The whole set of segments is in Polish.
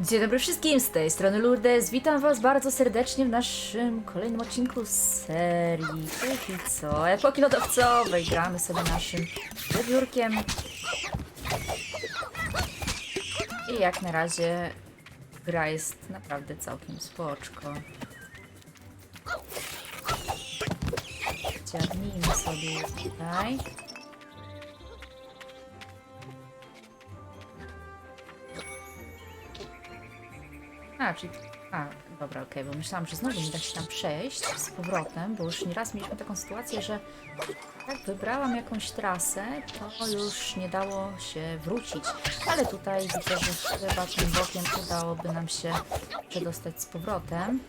Dzień dobry wszystkim, z tej strony Lourdes. Witam was bardzo serdecznie w naszym kolejnym odcinku serii. Póki co, epoki lodowcowej. Gramy sobie naszym wybiórkiem. I jak na razie gra jest naprawdę całkiem spoczko. Dziabnijmy sobie tutaj. A, czyli... A, dobra, okej, bo myślałam, że znowu nie da się tam przejść z powrotem, bo już nieraz mieliśmy taką sytuację, że jak wybrałam jakąś trasę, to już nie dało się wrócić. Ale tutaj widzę, że chyba tym bokiem udałoby nam się przedostać z powrotem.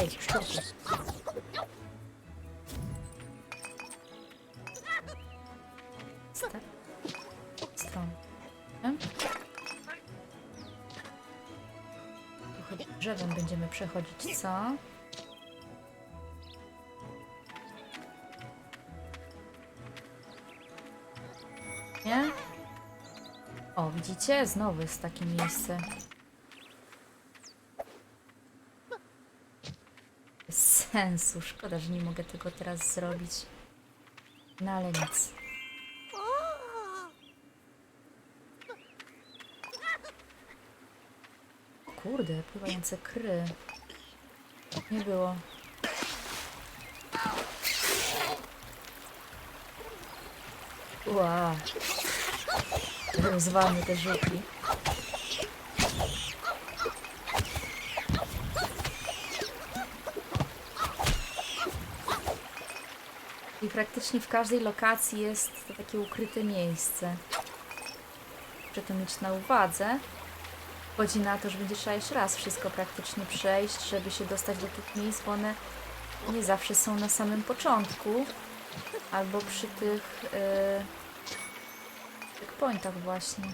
Ej, szczurku. Drzewem będziemy przechodzić, co? Nie? O, widzicie? Znowu jest takie miejsce. Bez sensu. Szkoda, że nie mogę tego teraz zrobić. No ale nic. O Kurde, pływające kry. Nie było. Ła. Rozwalmy te żuki. I praktycznie w każdej lokacji jest to takie ukryte miejsce. Muszę to mieć na uwadze. Chodzi na to, że będzie trzeba jeszcze raz wszystko praktycznie przejść, żeby się dostać do tych miejsc, bo one nie zawsze są na samym początku. Albo przy tych yy, właśnie.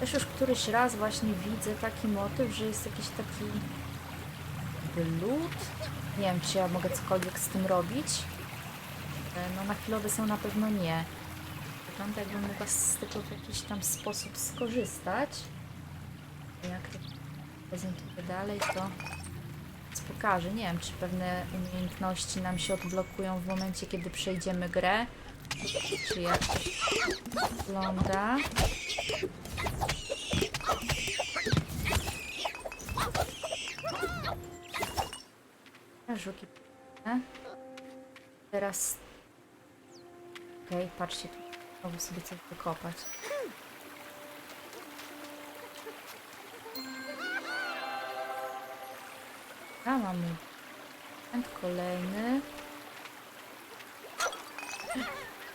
Też już któryś raz właśnie widzę taki motyw, że jest jakiś taki lód. Nie wiem, czy ja mogę cokolwiek z tym robić. E, No na chwilowy są na pewno nie. Wygląda jakbym mogła z tego w jakiś tam sposób skorzystać. Jak to prezentuje dalej, to pokażę. Nie wiem, czy pewne umiejętności nam się odblokują w momencie, kiedy przejdziemy grę. Czy jak to wygląda. Żuki. Teraz... Okej, patrzcie tu. Mogę sobie coś wykopać. A, pęd kolejny.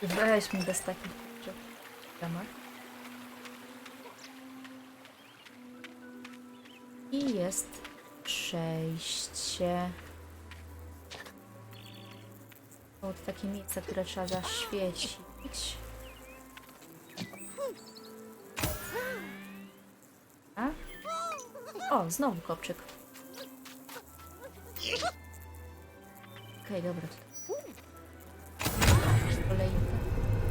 Weź mi bez takich ramach. I jest przejście. To takie miejsca, które trzeba zaświecić. A? O, znowu kopczyk. Okej, dobra. Kolejny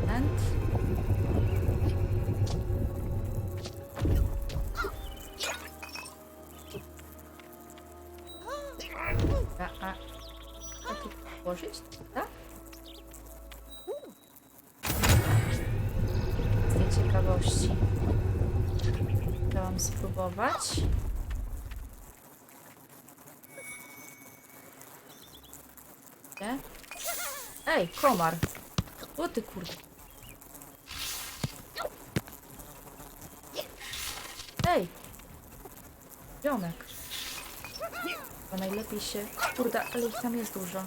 pęd. A, a, włożyć? Tak? Ciekawości. Chciałam spróbować. Nie? Ej, komar! O ty kurde. Ej! Ziomek. Chyba najlepiej się... Kurde, ale ich tam jest dużo.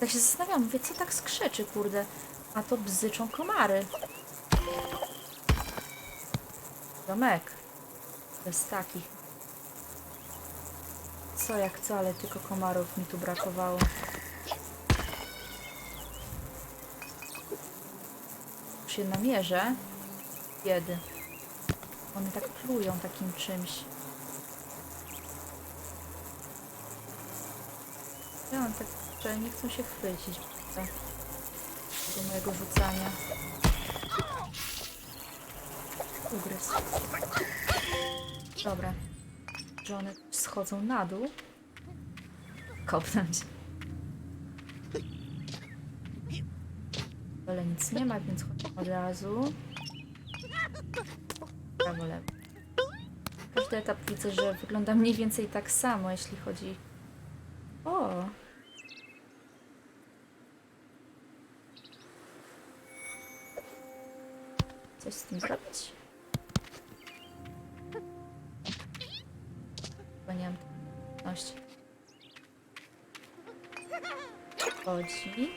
Tak się zastanawiam, mówię, co tak skrzeczy, kurde. A to bzyczą komary. Domek. Bez takich. Co jak co, ale tylko komarów mi tu brakowało. Już się namierzę. Biedy. One tak plują takim czymś. Ja mam tak, że nie chcą się chwycić do mojego rzucania. Ugryz. Dobra. Że one schodzą na dół. Kopnąć. Ale nic nie ma, więc chodzę od razu. Prawo, lewo. Każdy etap widzę, że wygląda mniej więcej tak samo, jeśli chodzi... Chyba nie mam pewności. Chodzi.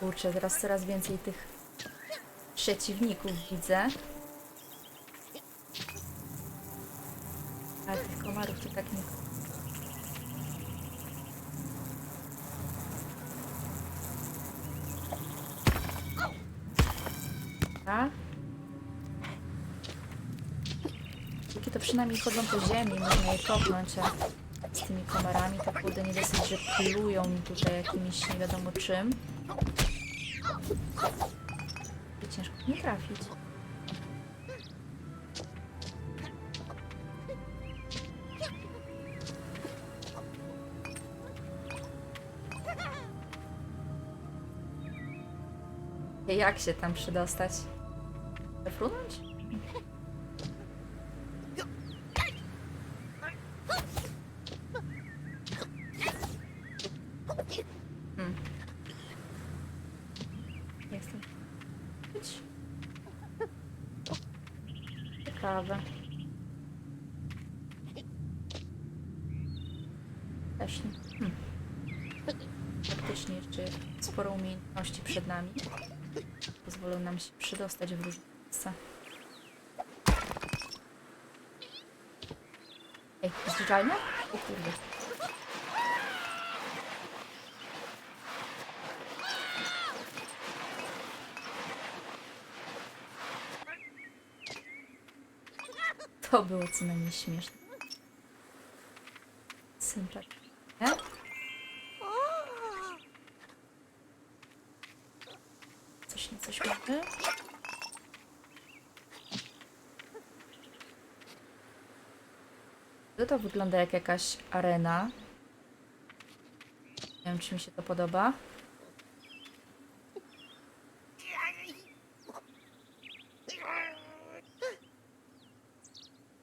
Kurczę, teraz coraz więcej tych przeciwników widzę. Ale tych komarów to tak nie... A? Póki to przynajmniej chodzą po ziemi, można je kopnąć, a z tymi komarami tak kurde nie dosyć, że plują mi tutaj jakimiś nie wiadomo czym. I ciężko nie trafić. Jak się tam przydostać? Przefrunąć? Hmm. Chcę. Być. Ciekawe. Też nie. Hmm. Faktycznie jeszcze sporo umiejętności przed nami. Pozwolą nam się przydostać w różne miejsca. Ej, zbliżajmy? O kurde. To było co najmniej śmieszne. Sympatycznie. Coś na coś mamy? To to wygląda jak jakaś arena. Nie wiem, czy mi się to podoba.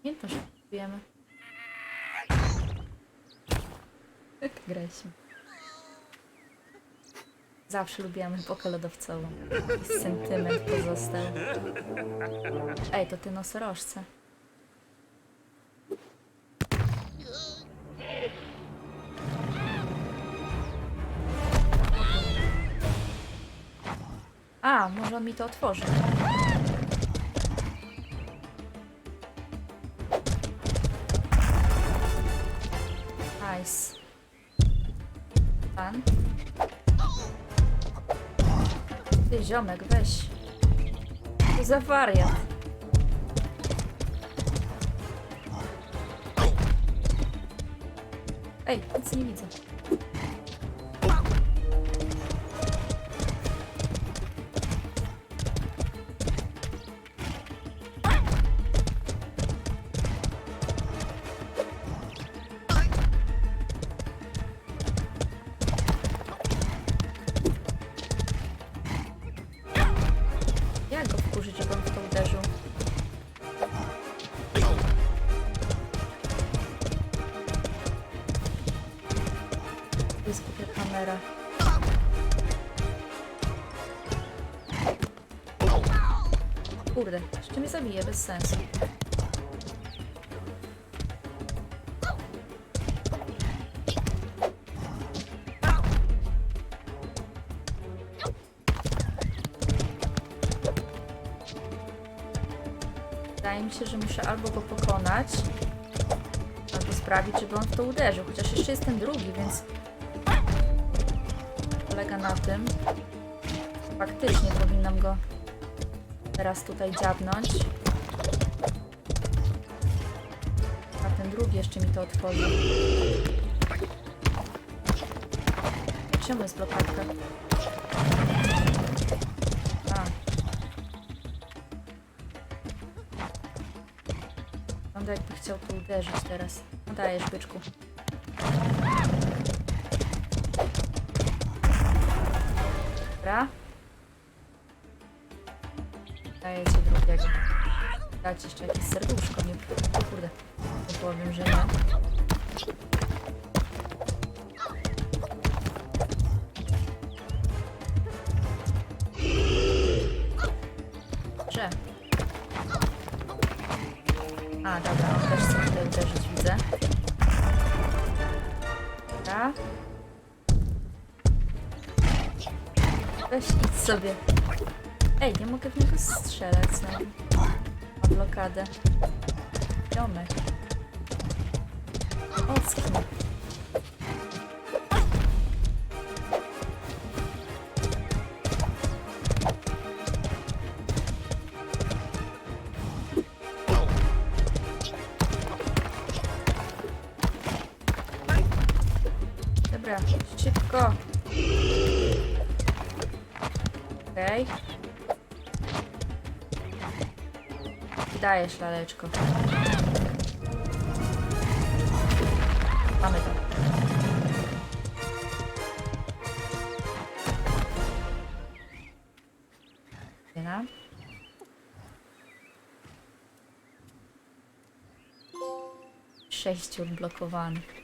Nie to, że kupujemy. Graliśmy. Zawsze lubiłam epokę lodowcową. Jakiś sentyment pozostał. Ej, to ty nosorożce. A, może on mi to otworzy. Nice. Ty ziomek, weź. To za wariat. Ej, nic nie widzę. Jest głupia kamera. Kurde, jeszcze mnie zabije, bez sensu. Wydaje mi się, że muszę albo go pokonać, albo sprawić, żeby on w to uderzył. Chociaż jeszcze jest ten drugi, więc polega na tym. Faktycznie powinnam go teraz tutaj dziabnąć. jeszcze mi to otworzy. Czemu jest blokadka? A. Wygląda jakby chciał tu uderzyć teraz. No dajesz, byczku. Dobra. Daję ci drugiego. Dać jeszcze jakieś serduszko, nie... Kurde. Nie powiem, że nie. Sobie. Ej, nie mogę w niego strzelać znowu. Ma blokadę. Ziomek. Ocknij. Dobra, szybko. Okej. Dajesz, laleczko. Mamy to. Sześciu blokowanych.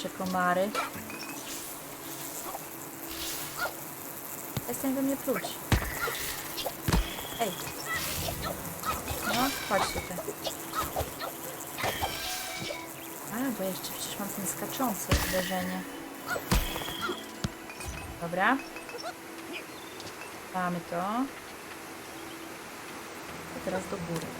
Słyszę komary. Przestań we mnie pluć. Ej. No, chodź tutaj. A, bo jeszcze przecież mam ten skaczący uderzenie. Dobra. Mamy to. A teraz do góry.